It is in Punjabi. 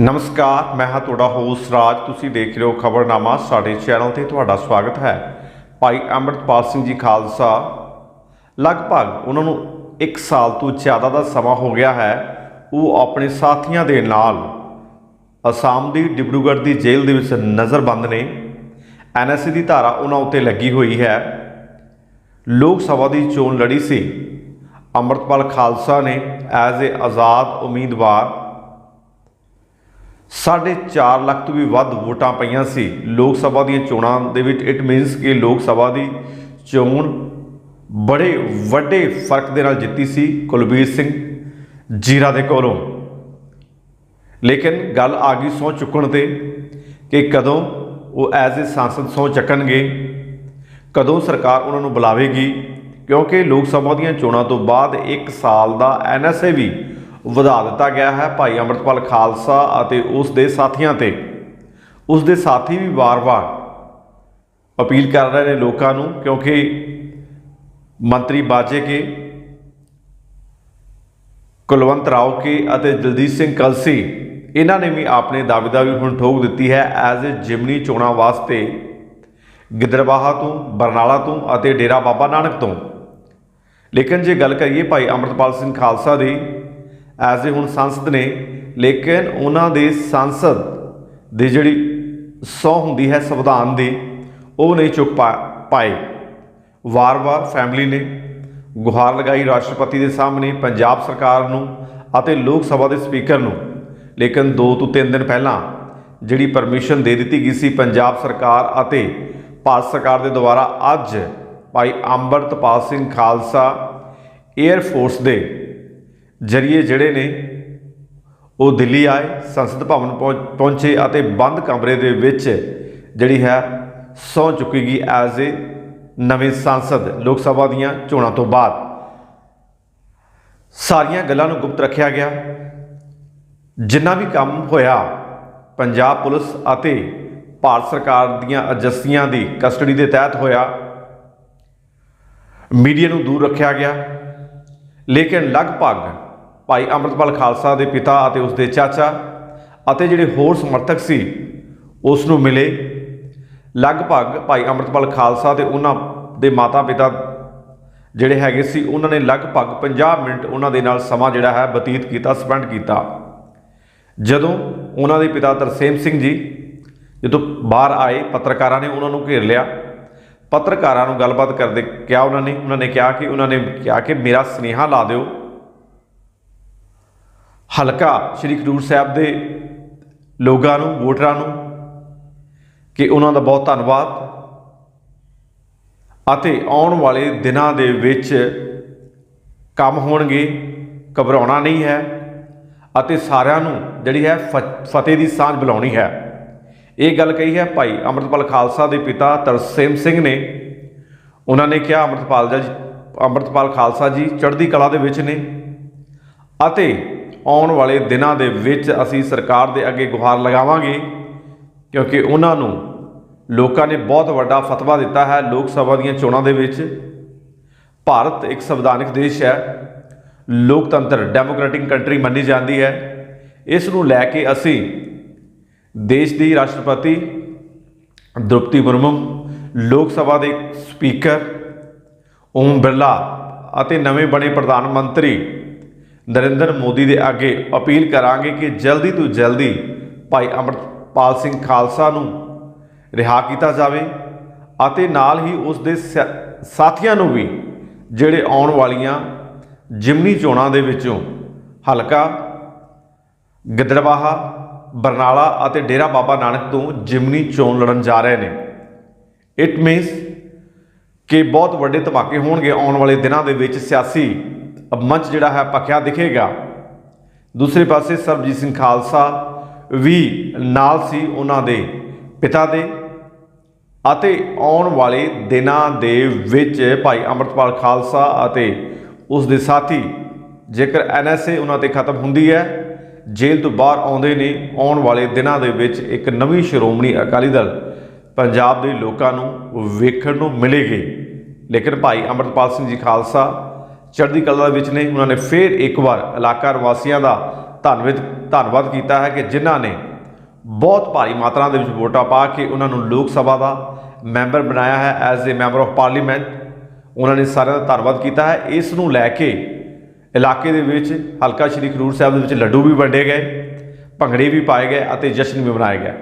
ਨਮਸਕਾਰ, ਮੈਂ ਹਾਂ ਤੁਹਾਡਾ ਹੋਸਟ ਰਾਜ। ਤੁਸੀਂ ਦੇਖ ਰਹੇ ਹੋ ਖਬਰਨਾਮਾ, ਸਾਡੇ ਚੈਨਲ ਤੇ ਤੁਹਾਡਾ ਸਵਾਗਤ ਹੈ। ਭਾਈ ਅੰਮ੍ਰਿਤਪਾਲ ਸਿੰਘ ਜੀ ਖਾਲਸਾ, ਲਗਭਗ ਉਹਨਾਂ ਨੂੰ 1 ਸਾਲ ਤੋਂ ਜ਼ਿਆਦਾ ਦਾ ਸਮਾਂ ਹੋ ਗਿਆ ਹੈ। ਉਹ ਆਪਣੇ ਸਾਥੀਆਂ ਦੇ ਨਾਲ ਅਸਾਮ ਦੀ, ਡਿਬਰੂਗੜ੍ਹ ਦੀ ਜੇਲ੍ਹ ਦੇ ਵਿੱਚ ਨਜ਼ਰਬੰਦ ਨੇ। ਐਨਐਸਸੀ ਦੀ ਧਾਰਾ ਉਹਨਾਂ ਉੱਤੇ ਲੱਗੀ ਹੋਈ ਹੈ। ਲੋਕ ਸਭਾ ਦੀ ਚੋਣ ਲੜੀ ਸੀ। ਅੰਮ੍ਰਿਤਪਾਲ ਖਾਲਸਾ ਨੇ ਐਜ਼ ਏ ਆਜ਼ਾਦ ਉਮੀਦਵਾਰ ਸਾਢੇ ਚਾਰ ਲੱਖ ਤੋਂ ਵੀ ਵੱਧ ਵੋਟਾਂ ਪਈਆਂ ਸੀ। ਲੋਕ ਸਭਾ ਦੀਆਂ ਚੋਣਾਂ ਦੇ ਵਿੱਚ ਇਟ ਮੀਨਸ ਕਿ ਲੋਕ ਸਭਾ ਦੀ ਚੋਣ ਬੜੇ ਵੱਡੇ ਫ਼ਰਕ ਦੇ ਨਾਲ ਜਿੱਤੀ ਸੀ ਕੁਲਬੀਰ ਸਿੰਘ ਜੀਰਾ ਦੇ ਕੋਲੋਂ। ਲੇਕਿਨ ਗੱਲ ਆ ਗਈ ਸਹੁੰ ਚੁੱਕਣ ਤੇ ਕਿ ਕਦੋਂ ਉਹ ਐਜ਼ ਏ ਸੰਸਦ ਸਹੁੰ ਚੱਕਣਗੇ, ਕਦੋਂ ਸਰਕਾਰ ਉਹਨਾਂ ਨੂੰ ਬੁਲਾਵੇਗੀ, ਕਿਉਂਕਿ ਲੋਕ ਸਭਾ ਦੀਆਂ ਚੋਣਾਂ ਤੋਂ ਬਾਅਦ 1 ਸਾਲ ਦਾ ਐਨਐਸਏ ਵੀ ਵਧਾ ਦਿੱਤਾ ਗਿਆ ਹੈ ਭਾਈ ਅੰਮ੍ਰਿਤਪਾਲ ਖਾਲਸਾ ਅਤੇ ਉਸ ਦੇ ਸਾਥੀਆਂ ਤੇ। ਉਸ ਦੇ ਸਾਥੀ ਵੀ ਵਾਰ-ਵਾਰ ਅਪੀਲ ਕਰ ਰਹੇ ਨੇ ਲੋਕਾਂ ਨੂੰ ਕਿਉਂਕਿ ਮੰਤਰੀ ਬਾਜੇ ਕੇ, ਕੁਲਵੰਤ ਰਾਓ ਕੇ ਅਤੇ ਦਲਜੀਤ ਸਿੰਘ ਕਲਸੀ, ਇਹਨਾਂ ਨੇ ਵੀ ਆਪਣੇ ਦਾਅਵੇਦਾਰੀ ਹੁਣ ਠੋਕ ਦਿੱਤੀ ਹੈ ਐਜ਼ ਏ ਜਿਮਨੀ ਚੋਣਾਂ ਵਾਸਤੇ ਗਿੱਦੜਬਾਹਾ ਤੋਂ, ਬਰਨਾਲਾ ਤੋਂ ਅਤੇ ਡੇਰਾ ਬਾਬਾ ਨਾਨਕ ਤੋਂ। ਲੇਕਿਨ ਜੇ ਗੱਲ ਕਰੀਏ ਭਾਈ ਅੰਮ੍ਰਿਤਪਾਲ ਸਿੰਘ ਖਾਲਸਾ ਦੀ ਐਜ਼ ਏ ਹੁਣ ਸੰਸਦ ਨੇ, ਲੇਕਿਨ ਉਹਨਾਂ ਦੇ ਸੰਸਦ ਦੀ ਜਿਹੜੀ ਸਹੁੰ ਹੁੰਦੀ ਹੈ ਸੰਵਿਧਾਨ ਦੀ, ਉਹ ਨਹੀਂ ਚੁੱਕ ਪਾ- ਪਾਏ। ਵਾਰ-ਵਾਰ ਫੈਮਿਲੀ ਨੇ ਗੁਹਾਰ ਲਗਾਈ ਰਾਸ਼ਟਰਪਤੀ ਦੇ ਸਾਹਮਣੇ, ਪੰਜਾਬ ਸਰਕਾਰ ਨੂੰ ਅਤੇ ਲੋਕ ਸਭਾ ਦੇ ਸਪੀਕਰ ਨੂੰ। ਲੇਕਿਨ 2 ਤੋਂ 3 ਦਿਨ ਪਹਿਲਾਂ ਜਿਹੜੀ ਪਰਮਿਸ਼ਨ ਦੇ ਦਿੱਤੀ ਗਈ ਸੀ ਪੰਜਾਬ ਸਰਕਾਰ ਅਤੇ ਭਾਰਤ ਸਰਕਾਰ ਦੇ ਦੁਆਰਾ, ਅੱਜ ਭਾਈ ਅੰਮ੍ਰਿਤਪਾਲ ਸਿੰਘ ਖਾਲਸਾ 에ਅਰ ਫੋਰਸ ਦੇ ਜਰੀਏ ਜਿਹੜੇ ਨੇ ਉਹ ਦਿੱਲੀ ਆਏ, ਸੰਸਦ ਭਵਨ ਪਹੁੰ- ਪਹੁੰਚੇ ਅਤੇ ਬੰਦ ਕਮਰੇ ਦੇ ਵਿੱਚ ਜਿਹੜੀ ਹੈ ਸਹੁੰ ਚੁੱਕੇਗੀ ਐਜ਼ ਏ ਨਵੇਂ ਸੰਸਦ ਲੋਕ ਸਭਾ ਦੀਆਂ ਚੋਣਾਂ ਤੋਂ ਬਾਅਦ। ਸਾਰੀਆਂ ਗੱਲਾਂ ਨੂੰ ਗੁਪਤ ਰੱਖਿਆ ਗਿਆ। ਜਿੰਨਾ ਵੀ ਕੰਮ ਹੋਇਆ, ਪੰਜਾਬ ਪੁਲਿਸ ਅਤੇ ਭਾਰਤ ਸਰਕਾਰ ਦੀਆਂ ਏਜੰਸੀਆਂ ਦੀ ਕਸਟਡੀ ਦੇ ਤਹਿਤ ਹੋਇਆ, ਮੀਡੀਆ ਨੂੰ ਦੂਰ ਰੱਖਿਆ ਗਿਆ। ਲੇਕਿਨ ਲਗਭਗ ਭਾਈ ਅੰਮ੍ਰਿਤਪਾਲ ਖਾਲਸਾ ਦੇ ਪਿਤਾ ਅਤੇ ਉਸ ਦੇ ਚਾਚਾ ਅਤੇ ਜਿਹੜੇ ਹੋਰ ਸਮਰਥਕ ਸੀ ਉਸ ਨੂੰ ਮਿਲੇ। ਲਗਭਗ ਭਾਈ ਅੰਮ੍ਰਿਤਪਾਲ ਖਾਲਸਾ ਤੇ ਉਹਨਾਂ ਦੇ ਮਾਤਾ ਪਿਤਾ ਜਿਹੜੇ ਹੈਗੇ ਸੀ, ਉਹਨਾਂ ਨੇ ਲਗਭਗ 50 ਮਿੰਟ ਉਹਨਾਂ ਦੇ ਨਾਲ ਸਮਾਂ ਜਿਹੜਾ ਹੈ ਬਤੀਤ ਕੀਤਾ, ਸਪੈਂਡ ਕੀਤਾ। ਜਦੋਂ ਉਹਨਾਂ ਦੇ ਪਿਤਾ ਤਰਸੇਮ ਸਿੰਘ ਜੀ ਜਦੋਂ ਬਾਹਰ ਆਏ, ਪੱਤਰਕਾਰਾਂ ਨੇ ਉਹਨਾਂ ਨੂੰ ਘੇਰ ਲਿਆ। ਪੱਤਰਕਾਰਾਂ ਨੂੰ ਗੱਲਬਾਤ ਕਰਦੇ ਕਿਹਾ ਉਹਨਾਂ ਨੇ ਉਹਨਾਂ ਨੇ ਕਿਹਾ ਕਿ, ਉਹਨਾਂ ਨੇ ਕਿਹਾ ਕਿ, ਮੇਰਾ ਸਨੇਹਾ ਲਾ ਦਿਓ। ਹਲਕਾ ਸ਼੍ਰੀ ਖਡੂਰ ਸਾਹਿਬ ਦੇ ਲੋਕਾਂ ਨੂੰ, ਵੋਟਰਾਂ ਨੂੰ ਕਿ ਉਹਨਾਂ ਦਾ ਬਹੁਤ ਧੰਨਵਾਦ। ਅਤੇ ਆਉਣ ਵਾਲੇ ਦਿਨਾਂ ਦੇ ਵਿੱਚ ਕੰਮ ਹੋਣਗੇ, ਘਬਰਾਉਣਾ ਨਹੀਂ ਹੈ। ਅਤੇ ਸਾਰਿਆਂ ਨੂੰ ਜਿਹੜੀ ਹੈ ਫ- ਫਤਿਹ ਦੀ ਸਾਂਝ ਬੁਲਾਉਣੀ ਹੈ। ਇਹ ਗੱਲ ਕਹੀ ਹੈ ਭਾਈ ਅੰਮ੍ਰਿਤਪਾਲ ਖਾਲਸਾ ਦੇ ਪਿਤਾ ਤਰਸੇਮ ਸਿੰਘ ਨੇ। ਉਹਨਾਂ ਨੇ ਕਿਹਾ, ਅੰਮ੍ਰਿਤਪਾਲ ਜੀ, ਅੰਮ੍ਰਿਤਪਾਲ ਖਾਲਸਾ ਜੀ ਚੜ੍ਹਦੀ ਕਲਾ ਦੇ ਵਿੱਚ ਨੇ। ਅਤੇ ਆਉਣ ਵਾਲੇ ਦਿਨਾਂ ਦੇ ਵਿੱਚ ਅਸੀਂ ਸਰਕਾਰ ਦੇ ਅੱਗੇ ਗੁਹਾਰ ਲਗਾਵਾਂਗੇ, ਕਿਉਂਕਿ ਉਹਨਾਂ ਨੂੰ ਲੋਕਾਂ ਨੇ ਬਹੁਤ ਵੱਡਾ ਫਤਵਾ ਦਿੱਤਾ ਹੈ ਲੋਕ ਸਭਾ ਦੀਆਂ ਚੋਣਾਂ ਦੇ ਵਿੱਚ। ਭਾਰਤ ਇੱਕ ਸੰਵਿਧਾਨਿਕ ਦੇਸ਼ ਹੈ। ਲੋਕਤੰਤਰ, ਡੈਮੋਕ੍ਰੈਟਿਕ ਕੰਟਰੀ ਮੰਨੀ ਜਾਂਦੀ ਹੈ। ਇਸ ਨੂੰ ਲੈ ਕੇ ਅਸੀਂ ਦੇਸ਼ ਦੀ ਰਾਸ਼ਟਰਪਤੀ ਦ੍ਰੋਪਦੀ ਮੁਰਮੂ, ਲੋਕ ਸਭਾ ਦੇ ਸਪੀਕਰ ਓਮ ਬਿਰਲਾ ਅਤੇ ਨਵੇਂ ਬਣੇ ਪ੍ਰਧਾਨ ਮੰਤਰੀ ਨਰਿੰਦਰ ਮੋਦੀ ਦੇ ਅੱਗੇ ਅਪੀਲ ਕਰਾਂਗੇ ਕਿ ਜਲਦੀ ਤੋਂ ਜਲਦੀ ਭਾਈ ਅੰਮ੍ਰਿਤਪਾਲ ਸਿੰਘ ਖਾਲਸਾ ਨੂੰ ਰਿਹਾ ਕੀਤਾ ਜਾਵੇ ਅਤੇ ਨਾਲ ਹੀ ਉਸ ਦੇ ਸਾਥੀਆਂ ਨੂੰ ਵੀ ਜਿਹੜੇ ਆਉਣ ਵਾਲੀਆਂ ਜਿਮਨੀ ਚੋਣਾਂ ਦੇ ਵਿੱਚੋਂ ਹਲਕਾ ਗਿੱਦੜਬਾਹਾ ਬਰਨਾਲਾ ਅਤੇ ਡੇਰਾ ਬਾਬਾ ਨਾਨਕ ਤੋਂ ਜਿਮਨੀ ਚੋਣ ਲੜਨ ਜਾ ਰਹੇ ਨੇ। ਇਟ ਮੀਨਸ ਕਿ ਬਹੁਤ ਵੱਡੇ ਧਮਾਕੇ ਹੋਣਗੇ ਆਉਣ ਵਾਲੇ ਦਿਨਾਂ ਦੇ ਵਿੱਚ ਸਿਆਸੀ ਮੰਚ ਜਿਹੜਾ ਹੈ ਪੱਕਿਆ ਦਿਖੇਗਾ ਦੂਸਰੇ ਪਾਸੇ ਸਰਬਜੀਤ ਸਿੰਘ ਖਾਲਸਾ ਵੀ ਨਾਲ ਸੀ ਉਹਨਾਂ ਦੇ ਪਿਤਾ ਦੇ ਅਤੇ ਆਉਣ ਵਾਲੇ ਦਿਨਾਂ ਦੇ ਵਿੱਚ ਭਾਈ ਅੰਮ੍ਰਿਤਪਾਲ ਖਾਲਸਾ ਅਤੇ ਉਸ ਦੇ ਸਾਥੀ ਜੇਕਰ ਐਨਐਸਏ ਉਹਨਾਂ ਤੇ ਖਤਮ ਹੁੰਦੀ ਹੈ ਜੇਲ੍ਹ ਤੋਂ ਬਾਹਰ ਆਉਂਦੇ ਨੇ ਆਉਣ ਵਾਲੇ ਦਿਨਾਂ ਦੇ ਵਿੱਚ ਇੱਕ ਨਵੀਂ ਸ਼੍ਰੋਮਣੀ ਅਕਾਲੀ ਦਲ ਪੰਜਾਬ ਦੇ ਲੋਕਾਂ ਨੂੰ ਵੇਖਣ ਨੂੰ ਮਿਲੇਗੀ ਲੇਕਿਨ ਭਾਈ ਅੰਮ੍ਰਿਤਪਾਲ ਸਿੰਘ ਜੀ ਖਾਲਸਾ ਚੜ੍ਹਦੀ ਕਲਾ ਵਿੱਚ ਨੇ, ਉਹਨਾਂ ਨੇ ਫੇਰ ਇੱਕ ਵਾਰ ਇਲਾਕਾ ਵਾਸੀਆਂ ਦਾ ਧੰਨਵਾਦ ਧੰਨਵਾਦ ਕੀਤਾ ਹੈ ਕਿ ਜਿਨ੍ਹਾਂ ਨੇ ਬਹੁਤ ਭਾਰੀ ਮਾਤਰਾ ਦੇ ਵਿੱਚ ਵੋਟਾਂ ਪਾ ਕੇ ਉਹਨਾਂ ਨੂੰ ਲੋਕ ਸਭਾ ਦਾ ਮੈਂਬਰ ਬਣਾਇਆ ਹੈ as a member of parliament. ਉਹਨਾਂ ਨੇ ਸਾਰਿਆਂ ਦਾ ਧੰਨਵਾਦ ਕੀਤਾ ਹੈ। ਇਸ ਨੂੰ ਲੈ ਕੇ ਇਲਾਕੇ ਦੇ ਵਿੱਚ ਹਲਕਾ ਸ਼੍ਰੀ ਖਰੂਰ ਸਾਹਿਬ ਦੇ ਵਿੱਚ ਲੱਡੂ ਵੀ ਵੰਡੇ ਗਏ, ਭੰਗੜੇ ਵੀ ਪਾਏ ਗਏ ਅਤੇ ਜਸ਼ਨ ਵੀ ਮਨਾਇਆ ਗਿਆ